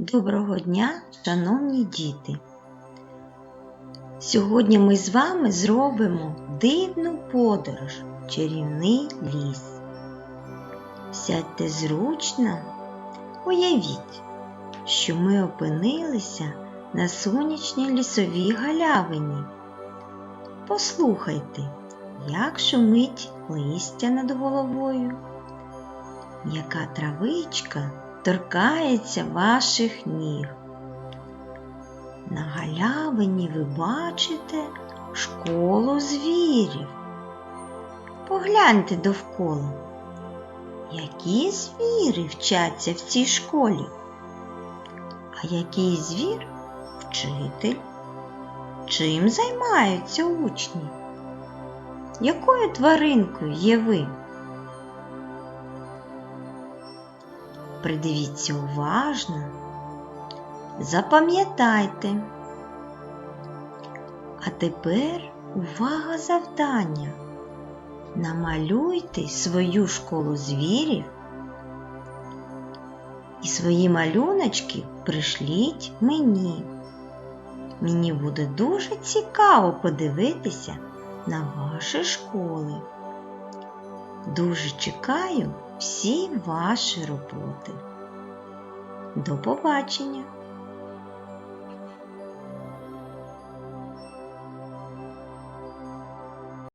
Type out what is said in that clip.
Доброго дня, шановні діти! Сьогодні ми з вами зробимо дивну подорож в чарівний ліс. Сядьте зручно, уявіть, що ми опинилися на сонячній лісовій галявині. Послухайте, як шумить листя над головою, яка травичка торкається ваших ніг. На галявині ви бачите школу звірів. Погляньте довкола, які звіри вчаться в цій школі, а який звір вчитель? Чим займаються учні? Якою тваринкою є ви? Придивіться уважно, запам'ятайте. А тепер увага завдання. Намалюйте свою школу звірів і свої малюночки пришліть мені. Мені буде дуже цікаво подивитися на ваші школи. Дуже чекаю всі ваші роботи. До побачення!